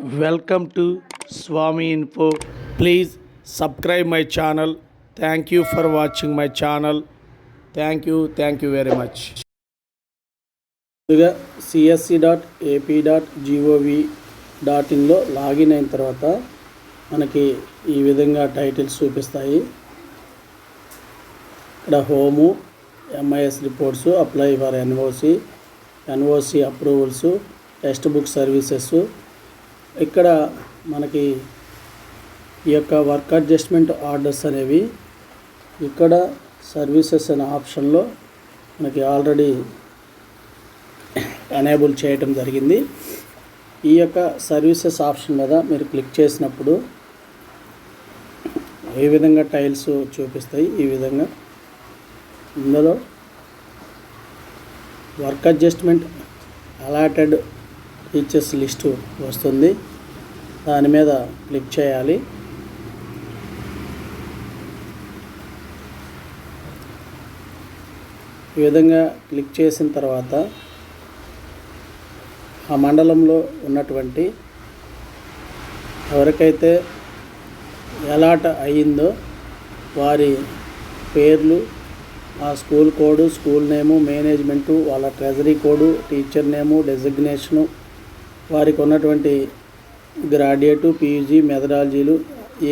Welcome to Swami info. Please subscribe my channel. Thank you for watching my channel. Thank you thank you very much. ముందుగా C S C dot A P dot G O V dot ఇన్లో login అయిన తర్వాత మనకి ఈ విధంగా titles చూపిస్తాయి. ఇక్కడ home M I S reports apply for N O C N O C approvals text book services ఇక్కడ మనకి ఈ యొక్క వర్క్ అడ్జస్ట్మెంట్ ఆర్డర్స్ అనేవి ఇక్కడ సర్వీసెస్ అనే ఆప్షన్లో మనకి ఆల్రెడీ ఎనేబుల్ చేయటం జరిగింది. ఈ యొక్క సర్వీసెస్ ఆప్షన్ మీద మీరు క్లిక్ చేసినప్పుడు ఏ విధంగా టైల్స్ చూపిస్తాయి ఈ విధంగా ఇందులో work adjustment allotted teachers list వస్తుంది. దాని మీద క్లిక్ చేయాలి. ఈ విధంగా క్లిక్ చేసిన తర్వాత ఆ మండలంలో ఉన్నటువంటి ఎవరికైతే ఎలాట అయ్యిందో వారి పేర్లు ఆ school code school name management వాళ్ళ treasury code teacher name designation వారికి ఉన్నటువంటి గ్రాడ్యుయేటు పీజీ మెథడాలజీలు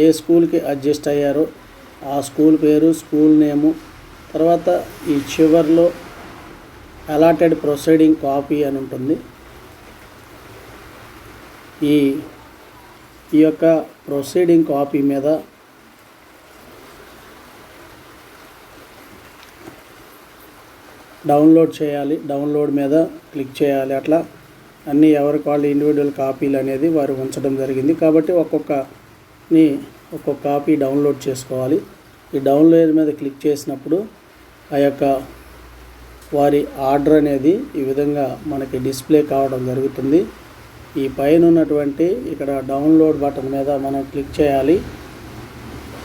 ఏ స్కూల్కి అడ్జస్ట్ అయ్యారో ఆ స్కూల్ పేరు స్కూల్ నేము తర్వాత ఈ చివర్లో అలాటెడ్ ప్రొసీడింగ్ కాపీ అని ఉంటుంది. ఈ ఈ యొక్క ప్రొసీడింగ్ కాపీ మీద డౌన్లోడ్ చేయాలి డౌన్లోడ్ మీద క్లిక్ చేయాలి అట్లా. అన్నీ ఎవరికి వాళ్ళు ఇండివిజువల్ కాపీలు అనేది వారు ఉంచడం జరిగింది. కాబట్టి ఒక్కొక్కని ఒక్కొక్క కాపీ డౌన్లోడ్ చేసుకోవాలి. ఈ డౌన్లోడ్ మీద క్లిక్ చేసినప్పుడు ఆ యొక్క వారి ఆర్డర్ అనేది ఈ విధంగా మనకి డిస్ప్లే కావడం జరుగుతుంది. ఈ పైన ఉన్నటువంటి ఇక్కడ డౌన్లోడ్ బటన్ మీద మనం క్లిక్ చేయాలి.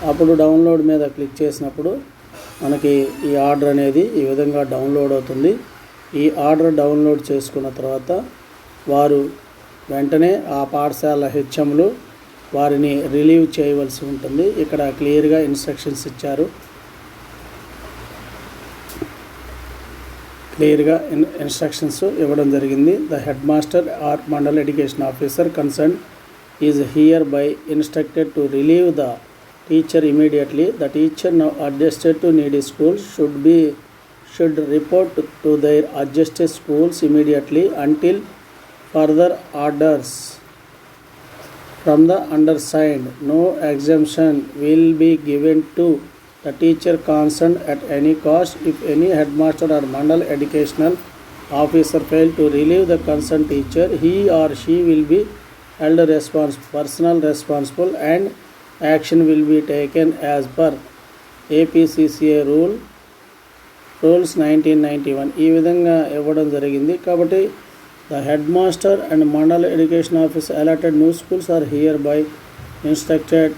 అప్పుడు డౌన్లోడ్ మీద క్లిక్ చేసినప్పుడు మనకి ఈ ఆర్డర్ అనేది ఈ విధంగా డౌన్లోడ్ అవుతుంది. ఈ ఆర్డర్ డౌన్లోడ్ చేసుకున్న తర్వాత వారు వెంటనే ఆ పాఠశాల హెచ్ఎంలు వారిని రిలీవ్ చేయవలసి ఉంటుంది. ఇక్కడ క్లియర్గా ఇన్స్ట్రక్షన్స్ ఇచ్చారు. క్లియర్గా ఇన్ ఇన్స్ట్రక్షన్స్ ఇవ్వడం జరిగింది. The head master or mandal education officer concern is hereby instructed to relieve the teacher immediately. The teacher now adjusted to needy school should be should report to their adjusted schools immediately until until further orders from the undersigned. No exemption will be given to the teacher concerned at any cost if any headmaster or mandal educational officer fail to relieve the concerned teacher he or she will be held responsible personal responsible and action will be taken as per A P C C A rule rules nineteen ninety one ఈ విధంగా ఇవ్వడం జరిగింది కాబట్టి The headmaster and mandal education office allotted new schools are hereby instructed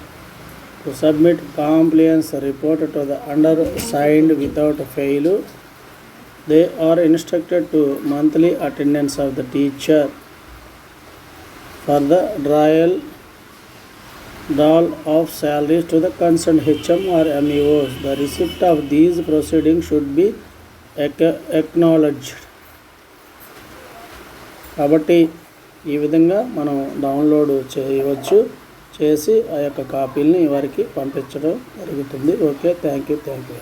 to submit compliance report to the undersigned without fail. They are instructed to monthly attendance of the teacher for the trial doll of salaries to the concerned HM or MEOs. The receipt of these proceedings should be acknowledged. కాబట్టి ఈ విధంగా మనం download చేయవచ్చు. చేసి ఆ యొక్క కాపీలని వారికి పంపించడం జరుగుతుంది. Okay thank you thank you